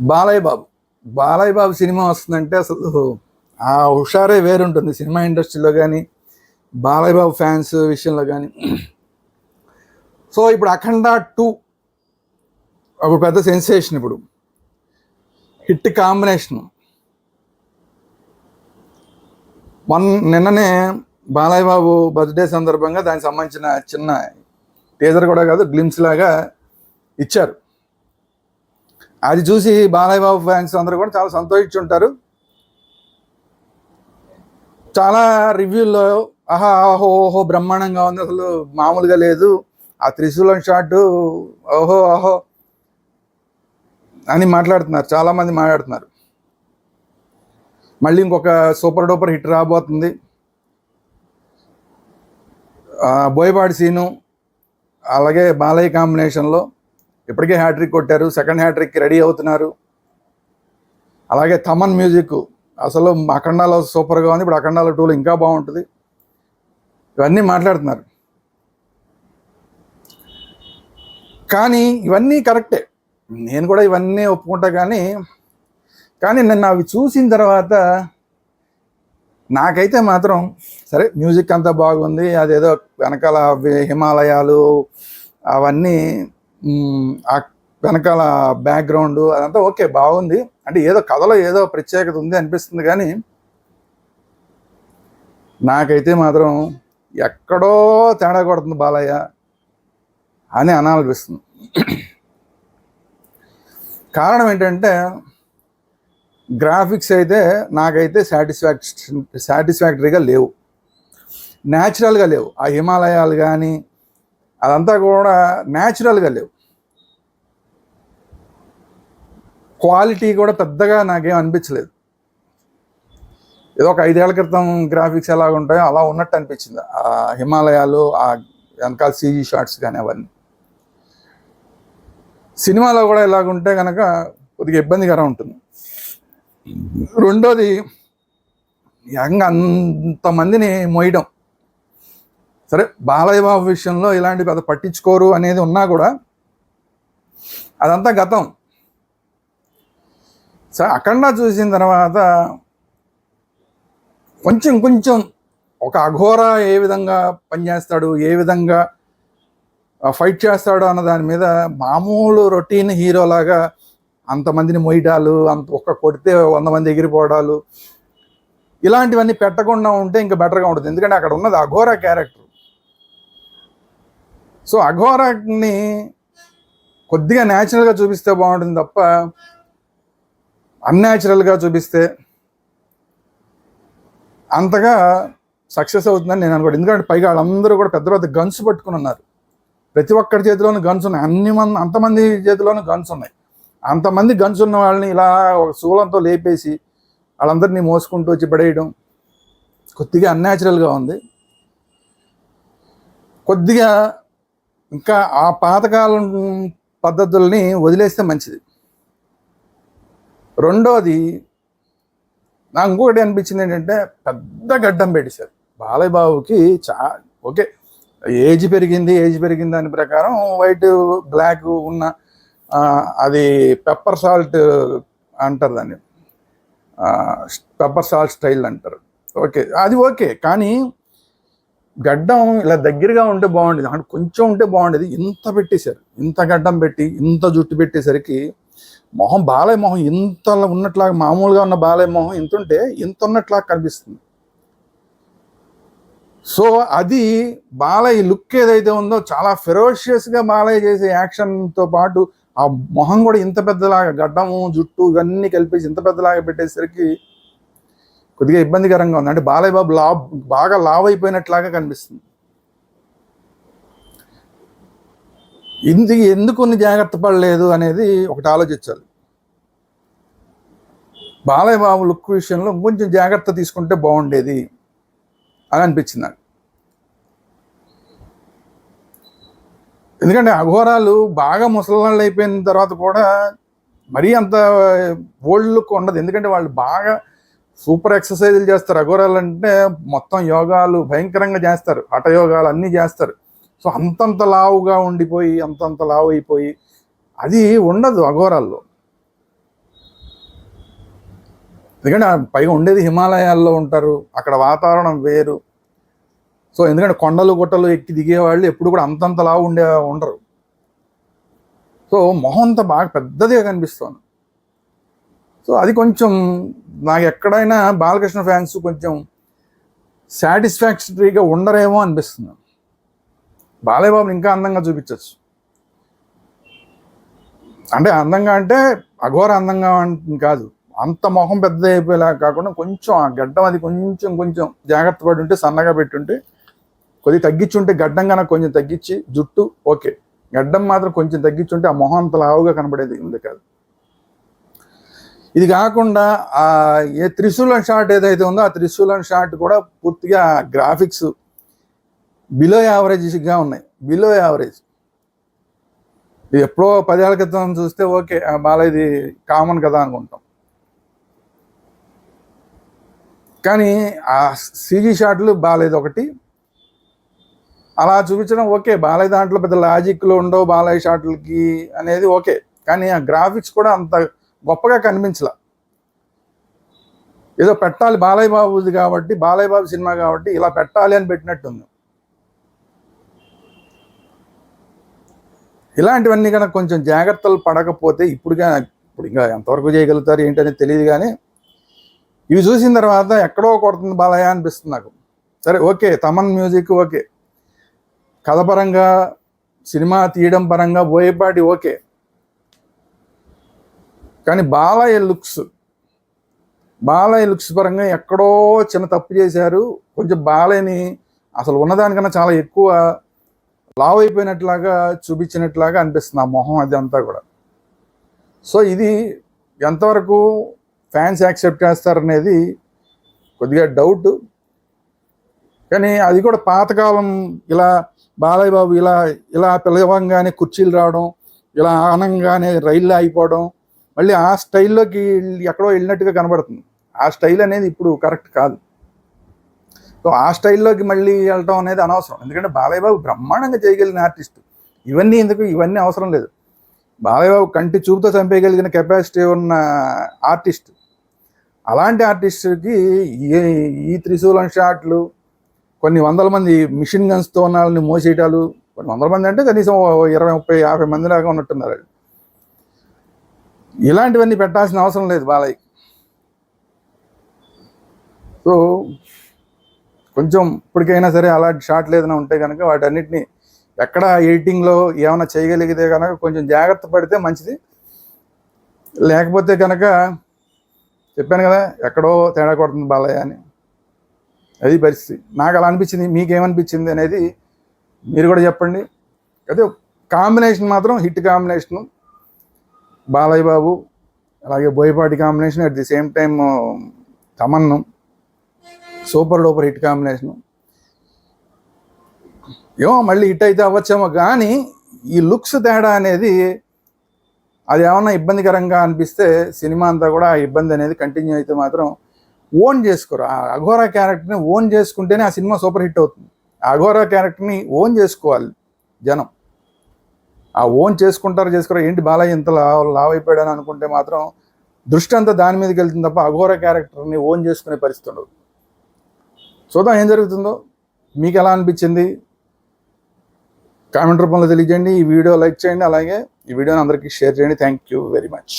Balayya Babu Balayya Babu cinema వస్తుందంటే అసలు ఆ హుషారే వేరుంటుంది సినిమా ఇండస్ట్రీలో కానీ బాలయ్య బాబు ఫ్యాన్స్ విషయంలో కానీ సో ఇప్పుడు అఖండ టూ ఒక పెద్ద సెన్సేషన్ ఇప్పుడు. Hit combination. మొన్న నిన్ననే బాలయ్య బాబు బర్త్డే సందర్భంగా దానికి సంబంధించిన చిన్న టీజర్ కూడా కాదు గ్లిమ్స్ లాగా ఇచ్చారు. అది చూసి బాలయ్య బాబు ఫ్యాన్స్ అందరూ కూడా చాలా సంతోషించి ఉంటారు చాలా రివ్యూల్లో ఆహా ఆహో ఓహో బ్రహ్మాండంగా ఉంది అసలు మామూలుగా లేదు. ఆ త్రిశూలం షాట్ ఓహో ఆహో అని మాట్లాడుతున్నారు చాలామంది మాట్లాడుతున్నారు. మళ్ళీ ఇంకొక సూపర్ డూపర్ హిట్ రాబోతుంది. బోయపాటి సీను అలాగే బాలయ్య కాంబినేషన్లో ఇప్పటికే హ్యాట్రిక్ కొట్టారు సెకండ్ హ్యాట్రిక్ రెడీ అవుతున్నారు. అలాగే తమన్ మ్యూజిక్ అసలు అఖండాలో సూపర్గా ఉంది ఇప్పుడు అఖండాలో టూలు ఇంకా బాగుంటుంది. ఇవన్నీ మాట్లాడుతున్నారు. కానీ ఇవన్నీ కరెక్టే నేను కూడా ఇవన్నీ ఒప్పుకుంటా కానీ కానీ నేను అవి చూసిన తర్వాత నాకైతే మాత్రం సరే మ్యూజిక్ అంతా బాగుంది అదేదో వెనకాల హిమాలయాలు అవన్నీ వెనకాల బ్యాక్గ్రౌండ్ అదంతా ఓకే బాగుంది. అంటే ఏదో కథలో ఏదో ప్రత్యేకత ఉంది అనిపిస్తుంది కానీ నాకైతే మాత్రం ఎక్కడో తేడా కొడుతుంది బాలయ్య అని అనాలనిపిస్తుంది. కారణం ఏంటంటే గ్రాఫిక్స్ అయితే నాకైతే సాటిస్ఫాక్షన్ సాటిస్ఫాక్టరీగా లేవు. న్యాచురల్గా లేవు. ఆ హిమాలయాలు కానీ అదంతా కూడా న్యాచురల్గా లేవు. క్వాలిటీ కూడా పెద్దగా నాకేం అనిపించలేదు. ఏదో ఒక ఐదేళ్ళ క్రితం గ్రాఫిక్స్ ఎలా ఉంటాయో అలా ఉన్నట్టు అనిపించింది. ఆ హిమాలయాలు ఆ వెనకాల సీజీ షాట్స్ కానీ అవన్నీ. సినిమాలో కూడా ఇలాగుంటే కనుక కొద్దిగా ఇబ్బందికరం ఉంటుంది. రెండోది యంగ్ అంతమందిని మోయడం. సరే బాలయ్య బాబు విషయంలో ఇలాంటి పెద్ద పట్టించుకోరు అనేది ఉన్నా కూడా అదంతా గతం. సరే అఖండ చూసిన తర్వాత కొంచెం కొంచెం ఒక అఘోర ఏ విధంగా పనిచేస్తాడు ఏ విధంగా ఫైట్ చేస్తాడు అన్న దాని మీద మామూలు రొటీన్ హీరోలాగా అంతమందిని మొయ్యడాలు అంత ఒక్క కొడితే వంద మంది ఎగిరిపోవడాలు ఇలాంటివన్నీ పెట్టకుండా ఉంటే ఇంకా బెటర్గా ఉంటుంది. ఎందుకంటే అక్కడ ఉన్నది అఘోర క్యారెక్టర్. సో అఘోరాని కొద్దిగా న్యాచురల్గా చూపిస్తే బాగుంటుంది తప్ప అన్యాచురల్గా చూపిస్తే అంతగా సక్సెస్ అవుతుందని నేను అనుకోండి ఎందుకంటే పైగా వాళ్ళందరూ కూడా పెద్ద పెద్ద గన్స్ పట్టుకుని ఉన్నారు. ప్రతి ఒక్కరి చేతిలోనూ గన్స్ ఉన్నాయి. అన్ని మంది అంతమంది చేతిలోనూ గన్స్ ఉన్నాయి. అంతమంది గన్స్ ఉన్న వాళ్ళని ఇలా ఒక శూలంతో లేపేసి వాళ్ళందరినీ మోసుకుంటూ వచ్చి పడేయడం కొద్దిగా అన్యాచురల్గా ఉంది. కొద్దిగా ఇంకా ఆ పాతకాలం పద్ధతుల్ని వదిలేస్తే మంచిది. రెండోది నాకు ఇంకొకటి అనిపించింది ఏంటంటే పెద్ద గడ్డం పెట్టేశారు. బాలయ్య బాబుకి చా ఓకే ఏజ్ పెరిగింది ఏజ్ పెరిగింది దాని ప్రకారం వైట్ బ్లాక్ ఉన్న అది పెప్పర్ సాల్ట్ అంటారు దాన్ని. పెప్పర్ సాల్ట్ స్టైల్ అంటారు. ఓకే అది ఓకే కానీ గడ్డం ఇలా దగ్గరగా ఉంటే బాగుండేది. అంటే కొంచెం ఉంటే బాగుండేది. ఇంత పెట్టేశారు. ఇంత గడ్డం పెట్టి ఇంత జుట్టు పెట్టేసరికి మొహం బాలయ్య మొహం ఇంత ఉన్నట్లాగా మామూలుగా ఉన్న బాలయ్య మొహం ఇంత ఉంటే ఇంత ఉన్నట్లాగా కనిపిస్తుంది. సో అది బాలయ్య లుక్ ఏదైతే ఉందో చాలా ఫెరోషియస్గా బాలయ్య చేసే యాక్షన్తో పాటు ఆ మొహం కూడా ఇంత పెద్దలాగా గడ్డము జుట్టు ఇవన్నీ కలిపేసి ఇంత పెద్దలాగా పెట్టేసరికి కొద్దిగా ఇబ్బందికరంగా ఉంది. అంటే బాలయ్య బాబు లా బాగా లావ్ అయిపోయినట్లాగా కనిపిస్తుంది. ఇందుకు ఎందుకు కొన్ని జాగ్రత్త పడలేదు అనేది ఒకటి ఆలోచించాలి. బాలయ్య బాబు లుక్ విషయంలో కొంచెం జాగ్రత్త తీసుకుంటే బాగుండేది అని అనిపించింది నాకు. ఎందుకంటే అఘోరాలు బాగా ముసలాళ్ళు అయిపోయిన తర్వాత కూడా మరీ అంత ఓల్డ్ లుక్ ఉండదు. ఎందుకంటే వాళ్ళు బాగా సూపర్ ఎక్సర్సైజులు చేస్తారు. అఘోరాలు అంటే మొత్తం యోగాలు భయంకరంగా చేస్తారు. హఠయోగాలు అన్నీ చేస్తారు. సో అంతంత లావుగా ఉండిపోయి అంతంత లావు అయిపోయి అది ఉండదు అఘోరాల్లో. ఎందుకంటే పైగా ఉండేది హిమాలయాల్లో ఉంటారు. అక్కడ వాతావరణం వేరు. సో ఎందుకంటే కొండలు గుట్టలు ఎక్కి దిగేవాళ్ళు ఎప్పుడు కూడా అంతంతలా ఉండే ఉండరు. సో మొహం అంతా బాగా పెద్దదిగా కనిపిస్తుంది. సో అది కొంచెం నాకు ఎక్కడైనా బాలకృష్ణ ఫ్యాన్స్ కొంచెం సాటిస్ఫాక్టరీగా ఉండరేమో అనిపిస్తుంది. బాలయ్యబాబుని ఇంకా అందంగా చూపించవచ్చు అంటే అందంగా అంటే అఘోర అందంగా కాదు. అంత మొహం పెద్ద అయిపోయేలా కాకుండా కొంచెం ఆ గడ్డం అది కొంచెం కొంచెం జాగ్రత్త పడి ఉంటే సన్నగా పెట్టుంటే కొద్దిగా తగ్గించుంటే గడ్డం కనుక కొంచెం తగ్గించి జుట్టు ఓకే. గడ్డం మాత్రం కొంచెం తగ్గించుంటే ఆ మొహం అంత లావుగా కనబడేది ఉంది కాదు. ఇది కాకుండా ఆ ఏ త్రిశూలం షాట్ ఏదైతే ఉందో ఆ త్రిశూలం షాట్ కూడా పూర్తిగా గ్రాఫిక్స్ బిలో యావరేజ్గా ఉన్నాయి. Below average. ఇది ఎప్పుడో పదేళ్ళ క్రితం చూస్తే ఓకే ఆ బాలయ్యది కామన్ కదా అనుకుంటాం. కానీ ఆ సీజీ షాట్లు బాలేదు ఒకటి. అలా చూపించడం ఓకే బాలయ్య దాంట్లో పెద్ద లాజిక్లు ఉండవు బాలయ్య షాట్లకి అనేది ఓకే. కానీ ఆ గ్రాఫిక్స్ కూడా అంత గొప్పగా కనిపించలా. ఏదో పెట్టాలి బాలయ్య బాబుది కాబట్టి బాలయ్య బాబు సినిమా కాబట్టి ఇలా పెట్టాలి అని పెట్టినట్టుంది. ఇలాంటివన్నీ కనుక కొంచెం జాగ్రత్తలు పడకపోతే ఇప్పుడుగా ఇప్పుడు ఇంకా ఎంతవరకు చేయగలుగుతారు ఏంటనేది తెలియదు కానీ ఇవి చూసిన తర్వాత ఎక్కడో కొడుతుంది బాలయ్య అనిపిస్తుంది నాకు. సరే ఓకే తమన్ మ్యూజిక్ ఓకే. కథ పరంగా సినిమా తీయడం పరంగా బోయేపాటి ఓకే. కానీ బాలయ్య లుక్స్ బాలయ్య లుక్స్ పరంగా ఎక్కడో చిన్న తప్పు చేశారు. కొంచెం బాలయ్యని అసలు ఉన్నదానికన్నా చాలా ఎక్కువ లావ్ అయిపోయినట్లాగా చూపించినట్లాగా అనిపిస్తుంది ఆ మొహం అది అంతా కూడా. సో ఇది ఎంతవరకు ఫ్యాన్స్ యాక్సెప్ట్ చేస్తారనేది కొద్దిగా డౌట్. కానీ అది కూడా పాతకాలం ఇలా బాలయ్య బాబు ఇలా ఇలా పిలవంగానే కుర్చీలు రావడం ఇలా ఆనంగానే రైళ్ళు అయిపోవడం మళ్ళీ ఆ స్టైల్లోకి ఎక్కడో వెళ్ళినట్టుగా కనబడుతుంది. ఆ స్టైల్ అనేది ఇప్పుడు కరెక్ట్ కాదు. సో ఆ స్టైల్లోకి మళ్ళీ వెళ్ళటం అనేది అనవసరం. ఎందుకంటే బాలయ్య బాబు బ్రహ్మాండంగా చేయగలిగిన ఆర్టిస్ట్. ఇవన్నీ ఎందుకు? ఇవన్నీ అవసరం లేదు. బాలయ్య బాబు కంటి చూపుతో చంపేయగలిగిన కెపాసిటీ ఉన్న ఆర్టిస్ట్. అలాంటి ఆర్టిస్ట్కి ఈ త్రిశూలం షాట్లు కొన్ని వందల మంది మిషన్ గన్స్తో ఉన్న వాళ్ళని మోసేయటాలు కొన్ని వందల మంది అంటే కనీసం ఇరవై ముప్పై యాభై మంది దాకా ఉన్నట్టున్నారు ఇలాంటివన్నీ పెట్టాల్సిన అవసరం లేదు బాలయ్య. సో కొంచెం ఇప్పటికైనా సరే అలాంటి షాట్లు ఏదైనా ఉంటే కనుక వాటన్నిటిని ఎక్కడ ఎడిటింగ్లో ఏమైనా చేయగలిగితే కనుక కొంచెం జాగ్రత్త పడితే మంచిది. లేకపోతే కనుక చెప్పాను కదా ఎక్కడో తేడా కొడుతుంది బాలయ్య అని. అది పరిస్థితి. నాకు అలా అనిపించింది మీకేమనిపించింది అనేది మీరు కూడా చెప్పండి. అదే కాంబినేషన్ మాత్రం హిట్ కాంబినేషను. బాలయ్య బాబు అలాగే Boyapati combination at the same time తమన్ను. Super duper hit combination. ఏమో మళ్ళీ హిట్ అయితే అవ్వచ్చేమో కానీ ఈ లుక్స్ తేడా అనేది అది ఏమన్నా ఇబ్బందికరంగా అనిపిస్తే సినిమా అంతా కూడా ఆ ఇబ్బంది అనేది కంటిన్యూ అయితే మాత్రం ఓన్ చేసుకోరు. ఆ అఘోరా క్యారెక్టర్ని ఓన్ చేసుకుంటేనే ఆ సినిమా సూపర్ హిట్ అవుతుంది. ఆ అఘోరా క్యారెక్టర్ని ఓన్ చేసుకోవాలి జనం. ఆ ఓన్ చేసుకుంటారు చేసుకోరు ఏంటి బాలయ్య ఇంత లావ్ అయిపోయాడని అనుకుంటే మాత్రం దృష్టి అంతా దాని మీదకి వెళ్తుంది తప్ప అఘోర క్యారెక్టర్ని ఓన్ చేసుకునే పరిస్థితి ఉండదు. చూద్దాం ఏం జరుగుతుందో. మీకు ఎలా అనిపించింది? కామెంట్ రూపంలో తెలియజేయండి. ఈ వీడియో లైక్ చేయండి. అలాగే ఈ వీడియోని అందరికీ షేర్ చేయండి. Thank you very much.